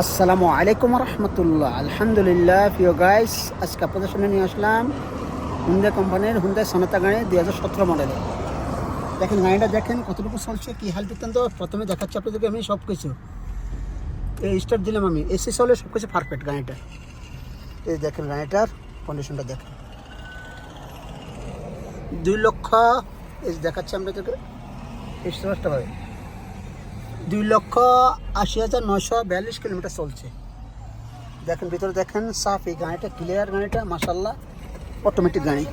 আসসালামু আলাইকুম রহমতুল্লাহ। আলহামদুলিল্লাহ, প্রিয় গাইস আজকে আপনাদের সামনে নিয়ে আসলাম হুন্দা কোম্পানির হুন্দা সনাতা গাড়ি দুই হাজার সতেরো মডেলের দেখেন, গাড়িটা দেখেন কতটুকু চলছে, কী হাল বৃত্তান্ত, প্রথমে দেখাচ্ছি আপনাদেরকে আমি সব কিছু এই স্টার্ট দিলাম আমি, এসি চলে সব কিছু পারফেক্ট গাড়িটা। এই দেখেন গাড়িটার কন্ডিশনটা দেখেন। দুই লক্ষ, এই দেখাচ্ছি আপনাদেরকে। স্টার্টটা ভাবে দুই লক্ষ আশি হাজার নশো বিয়াল্লিশ কিলোমিটার চলছে। দেখেন, ভিতরে দেখেন, সাফ এই গাড়িটা ক্লিয়ার গাড়িটা মাসাল্লাহ অটোমেটিক গাড়ি।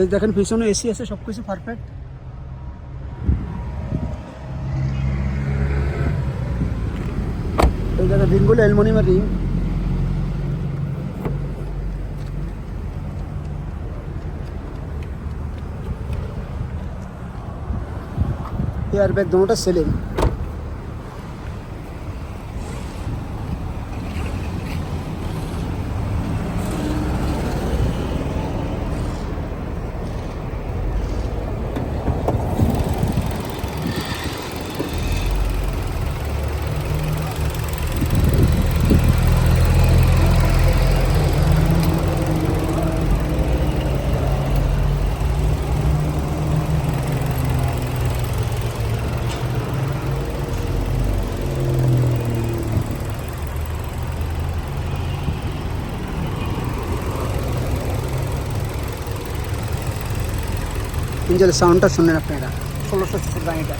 এই দেখেন, পিছনে এসি আছে সব কিছু পারফেক্ট এই দেখেন, রিংগুলো অ্যালমোনিয়ামের রিং। এয়ার ব্যাগ, দুটোটা সেলিং ইঞ্জেলের সাউন্ডটা শুনেন আপনারা। ষোলোশো সিসির গাড়িটা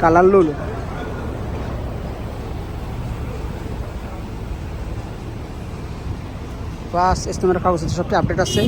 কালার লুল। বাস ইস্তেমার কাগজ সবচেয়ে আপডেট আছে।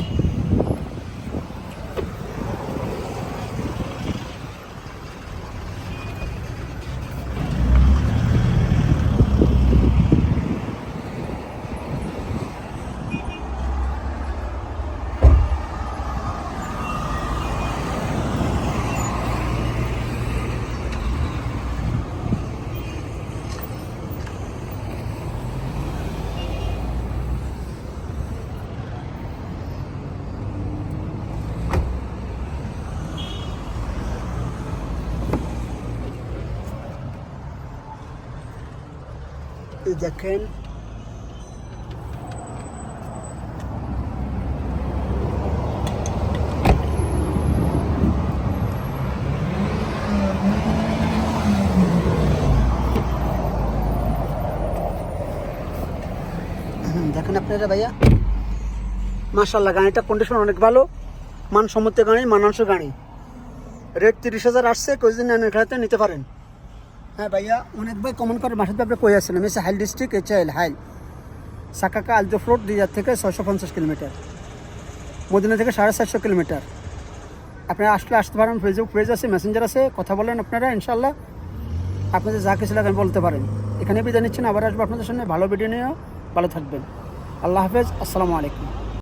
এই দেখেন দেখেন আপনারা ভাইয়া। মাশাল্লাহ গাড়িটা কন্ডিশন অনেক ভালো। মানসম্মত গাড়ি, মানানসই গাড়ি। রেট তিরিশ হাজার আসছে কোথাদিন এখানে নিতে পারেন। হ্যাঁ ভাইয়া, অনেক ভাই কমন করে, বাসার ব্যাপারে কই আসছেন আমি Hail district H L Hail. Sakaka আলজো ফ্লোট দুই থেকে ছয়শো পঞ্চাশ কিলোমিটার। মদিনা থেকে সাড়ে চারশো কিলোমিটার। আপনারা আসলে আসতে পারেন ফেসবুক পেজ আছে মেসেঞ্জার আছে, কথা বলেন আপনারা ইনশাল্লাহ আপনাদের যা কিছু লাগে বলতে পারেন। এখানে বিদায় নিচ্ছেন আবার আসব আপনাদের সামনে। ভালো ভিডিও নিয়েও, ভালো থাকবেন। আল্লাহ হাফেজ, আসসালামু আলাইকুম।